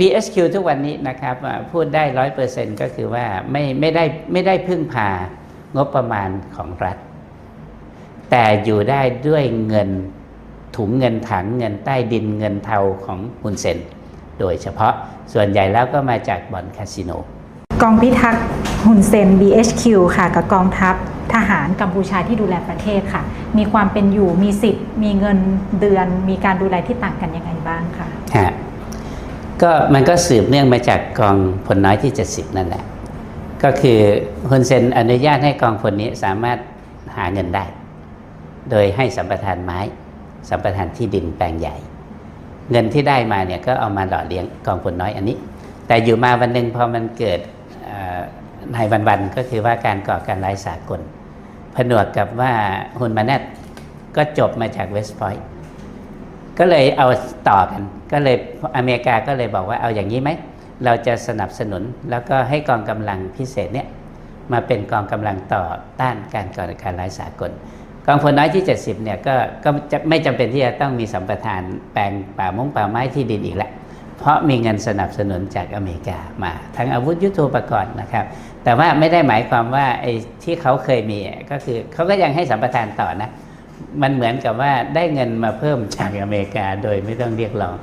BSQ ทุกวันนี้นะครับอ่าพูดได้ร้อยเปอร์เซ็นก็คือว่าไม่ไม่ได้ไม่ได้พึ่งพางบประมาณของรัฐ แต่อยู่ได้ด้วยเงินถุงเงินถังเงินใต้ดินเงินเทาของฮุนเซนโดยเฉพาะส่วนใหญ่แล้วก็มาจากบ่อนคาสิโน กองพิทักษ์ฮุนเซน BHQ ค่ะ กับกองทัพทหารกัมพูชาที่ดูแลประเทศค่ะ มีความเป็นอยู่มีสิทธิ์ มีเงินเดือน มีการดูแลที่ต่างกันยังไงบ้างค่ะฮะ ก็มันก็สืบเนื่องมาจากกองพลน้อยที่ 70 นั่นแหละ ก็คือฮุนเซนอนุญาตให้กองพลนี้สามารถหาเงินได้ โดยให้สัมปทานไม้ สัมปทานที่ดินแปลงใหญ่ เงินที่ได้มาเนี่ยก็เอามาหล่อเลี้ยงกองพลน้อยอันนี้ แต่อยู่มาวันหนึ่งพอมันเกิดเอ่อในวันๆก็คือว่าการก่อการร้ายสากล ผนวกกับว่าฮุนมาเนตก็จบมาจากเวสต์พอยต์ ก็เลยเอาต่อกัน ก็เลยอเมริกาก็เลยบอกว่าเอาอย่างนี้ไหม เราจะสนับสนุนแล้วก็ให้กองกำลังพิเศษเนี่ยมาเป็นกองกำลังต่อต้านการก่อการร้ายสากล กองพลน้อยที่ 70เนี่ยก็ก็จะไม่จำเป็นที่จะต้องมีสัมปทานแปลงป่ามงป่าไม้ที่ดินอีกแล้วเพราะมีเงินสนับสนุนจากอเมริกามาทั้งอาวุธยุทโธปกรณ์นะครับ แต่ว่าไม่ได้หมายความว่าไอ้ที่เขาเคยมีก็คือเขาก็ยังให้สัมปทานต่อนะ มันเหมือนกับว่าได้เงินมาเพิ่มจากอเมริกาโดยไม่ต้องเรียกร้อง